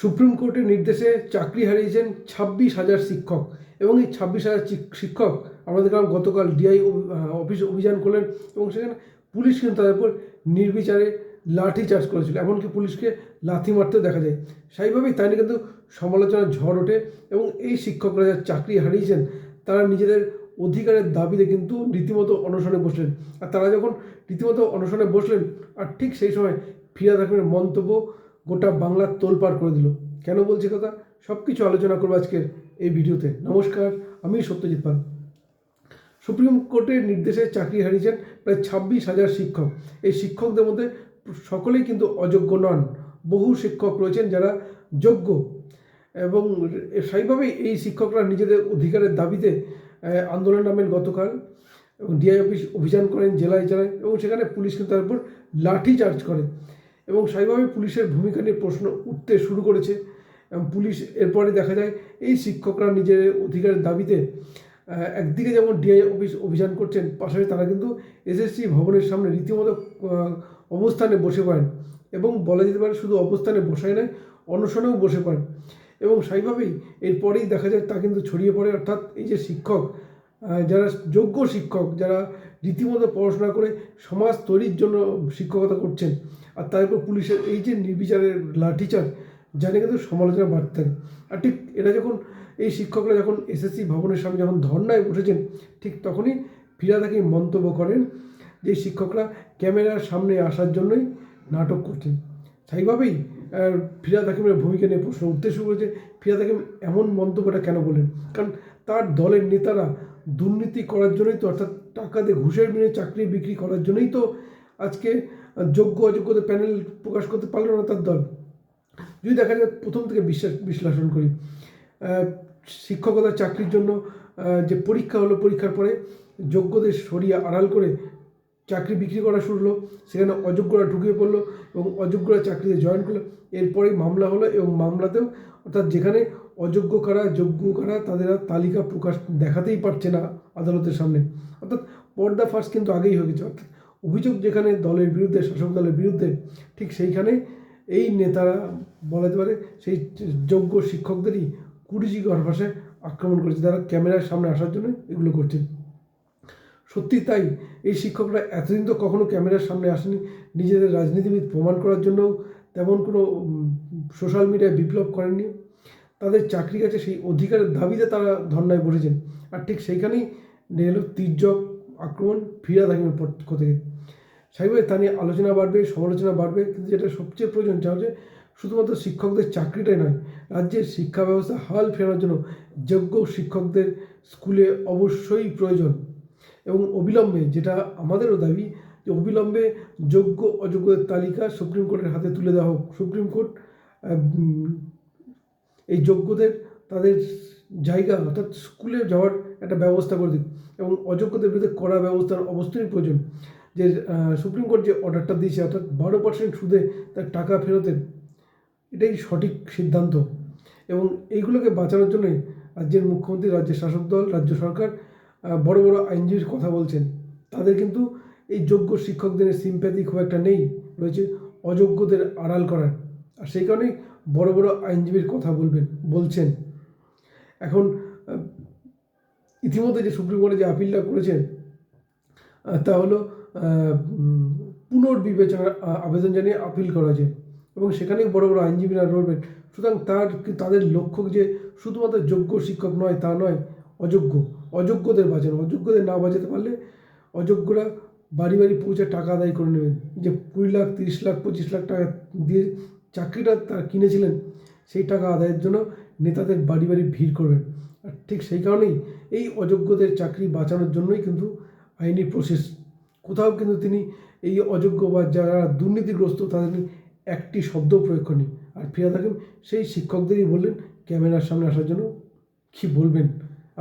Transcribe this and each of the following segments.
Supreme কোর্টের নির্দেশে চাকরি হারিয়েছেন ছাব্বিশ হাজার শিক্ষক এবং এই ছাব্বিশ হাজার শিক্ষক আমরা দেখলাম গতকাল ডিআই অফিস অভিযান করলেন এবং সেখানে পুলিশ কিন্তু তাদের উপর নির্বিচারে লাঠি চার্জ করেছিল। এমনকি পুলিশকে লাথি মারতেও দেখা যায়। সেইভাবেই তাই নিয়ে কিন্তু সমালোচনার ঝড় ওঠে এবং এই শিক্ষকরা যারা চাকরি হারিয়েছেন, তারা নিজেদের অধিকারের দাবিতে কিন্তু রীতিমতো অনশনে বসলেন। আর তারা যখন রীতিমতো অনশনে বসলেন, আর ঠিক সেই সময় ফিরাদ হাকিমের মন্তব্য গোটা বাংলার তোলপাড় করে দিল। কেন বলছি কথা? সব কিছু আলোচনা করব আজকের এই ভিডিওতে। নমস্কার, আমি সত্যজিৎ পাল। সুপ্রিম কোর্টের নির্দেশে চাকরি হারিয়েছেন প্রায় ছাব্বিশ হাজার শিক্ষক। এই শিক্ষকদের মধ্যে সকলেই কিন্তু অযোগ্য নন। বহু শিক্ষক রয়েছেন যারা যোগ্য এবং সেইভাবেই এই শিক্ষকরা নিজেদের অধিকারের দাবিতে আন্দোলন নামেন গতকাল এবং ডিআই অফিস অভিযান করেন জেলায় জেলায় এবং সেখানে পুলিশ কিন্তু তার উপর লাঠি চার্জ করে। এবং সেইভাবে পুলিশের ভূমিকা নিয়ে প্রশ্ন উঠতে শুরু করেছে। এবং পুলিশ এরপরে দেখা যায়, এই শিক্ষকরা নিজের অধিকারের দাবিতে একদিকে যেমন ডিআই অফিস অভিযান করছেন, পাশাপাশি তারা কিন্তু এসএসসি ভবনের সামনে রীতিমতো অবস্থানে বসে পড়েন এবং বলা যেতে পারে শুধু অবস্থানে বসায় নয়, অনশনেও বসে পড়েন। এবং সেইভাবেই এরপরেই দেখা যায় তা কিন্তু ছড়িয়ে পড়ে। অর্থাৎ এই যে শিক্ষক যারা যোগ্য শিক্ষক, যারা রীতিমতো পড়াশোনা করে সমাজ তৈরির জন্য শিক্ষকতা করছেন, আর তারপর পুলিশের এই যে নির্বিচারের লাঠিচার জানে কিন্তু সমালোচনা বাড়তে থাকে আর ঠিক এরা যখন, এই শিক্ষকরা যখন এসএসসি ভবনের সামনে যখন ধর্নায় উঠেছেন ঠিক তখনই ফিরা তাকে মন্তব্য করেন যে শিক্ষকরা ক্যামেরার সামনে আসার জন্যই নাটক করছেন। সেইভাবেই ফিরাদ হাকিমের ভূমিকা নিয়ে প্রশ্ন উঠতে শুরু করেছে। ফিরাদ হাকিম এমন মন্তব্যটা কেন বলেন কারণ তার দলের নেতারা দুর্নীতি করার জন্যই তো, অর্থাৎ টাকা দিয়ে ঘুষের বিনিময়ে চাকরি বিক্রি করার জন্যই তো আজকে যোগ্য অযোগ্যদের প্যানেল প্রকাশ করতে পারল না তার দল। যদি দেখা যায়, প্রথম থেকে বিশ্বাস, বিশ্লেষণ করি শিক্ষকতার চাকরির জন্য যে পরীক্ষা হলো, পরীক্ষার পরে যোগ্যদের সরিয়ে আড়াল করে চাকরি বিক্রি করা শুরু হলো, সেখানে অযোগ্যরা ঢুকিয়ে পড়ল এবং অযোগ্যরা চাকরিতে জয়েন করল। এরপরেই মামলা হলো এবং মামলাতেও, অর্থাৎ যেখানে অযোগ্য কারা, যোগ্য কারা, তাদের আর তালিকা প্রকাশ দেখাতেই পারছে না আদালতের সামনে। অর্থাৎ পর্দা ফাঁস কিন্তু আগেই হয়ে গেছে। অর্থাৎ অভিযোগ যেখানে দলের বিরুদ্ধে, শাসক দলের বিরুদ্ধে, ঠিক সেইখানে এই নেতারা বলা যেতে পারে সেই যোগ্য শিক্ষকদেরই কুড়িজিগর ভাষায় আক্রমণ করেছে। তারা ক্যামেরার সামনে আসার জন্য এগুলো করছে। সত্যি তাই, এই শিক্ষকরা এতদিন তো কখনো ক্যামেরার সামনে আসেনি। নিজেদের রাজনীতিবিদ প্রমাণ করার জন্য তেমন কোনো সোশ্যাল মিডিয়ায় বিপ্লব করেননি। তাদের চাকরি কাছে সেই অধিকারের দাবিতে তারা ধর্নায় বসেছেন। আর ঠিক সেইখানেই এলো তির্যক আক্রমণ ফিরা হাকিমের পক্ষ থেকে। সেইভাবে তা নিয়ে আলোচনা বাড়বে, সমালোচনা বাড়বে, কিন্তু যেটা সবচেয়ে প্রয়োজন তা হচ্ছে শুধুমাত্র শিক্ষকদের চাকরিটাই নয়, রাজ্যের শিক্ষা ব্যবস্থা হাল ফেরানোর জন্য যোগ্য শিক্ষকদের স্কুলে অবশ্যই প্রয়োজন। এবং অবিলম্বে, যেটা আমাদেরও দাবি, যে অবিলম্বে যোগ্য অযোগ্যদের তালিকা সুপ্রিম কোর্টের হাতে তুলে দেওয়া হোক। সুপ্রিম কোর্ট এই যোগ্যদের তাদের জায়গা অর্থাৎ স্কুলে যাওয়ার একটা ব্যবস্থা করে দিন। এবং অযোগ্যদের বিরুদ্ধে কড়া ব্যবস্থার অবশ্যই প্রয়োজন। যে সুপ্রিম কোর্ট যে অর্ডারটা দিয়েছে, অর্থাৎ বারো পার্সেন্ট সুদে তার টাকা ফেরতের, এটাই সঠিক সিদ্ধান্ত। এবং এইগুলোকে বাঁচানোর জন্যই রাজ্যের মুখ্যমন্ত্রী, রাজ্যের শাসক দল, রাজ্য সরকার বড় বড় আইনজীবীর কথা বলছেন। তাদের কিন্তু এই যোগ্য শিক্ষকদের সিম্প্যাথি খুব একটা নেই। রয়েছে অযোগ্যদের আড়াল করার। আর সেই কারণেই বড় বড় আইনজীবীর কথা বলবেন, বলছেন। এখন ইতিমধ্যে যে সুপ্রিম কোর্টে যে আপিলটা করেছেন তা হলো পুনর্বিবেচনার আবেদন জানিয়ে আপিল করা হয়েছে। এবং সেখানেই বড় বড় আইনজীবীরা রয়েছেন সুতরাং তার, তাদের লক্ষ্য যে শুধুমাত্র যোগ্য শিক্ষক নয়, তা নয়, অযোগ্য। অযোগ্যদের বাঁচানো। অযোগ্যদের না বাঁচাতে পারলে অযোগ্যরা বাড়ি বাড়ি পৌঁছে টাকা আদায় করে নেবেন। যে কুড়ি লাখ, তিরিশ লাখ, পঁচিশ লাখ টাকা দিয়ে চাকরিটা তারা কিনেছিলেন, সেই টাকা আদায়ের জন্য নেতাদের বাড়ি বাড়ি ভিড় করবেন। আর ঠিক সেই কারণেই এই অযোগ্যদের চাকরি বাঁচানোর জন্যই কিন্তু আইনি প্রসেস। কোথাও কিন্তু তিনি এই অযোগ্য বা যারা দুর্নীতিগ্রস্ত তাদের একটি শব্দ প্রয়োগ করেনি আর ফিরে থাকেন, সেই শিক্ষকদেরই বললেন, ক্যামেরার সামনে আসার জন্য কী বলবেন?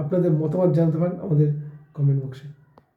আপনাদের মতামত জানাতে পারেন আমাদের কমেন্ট বক্সে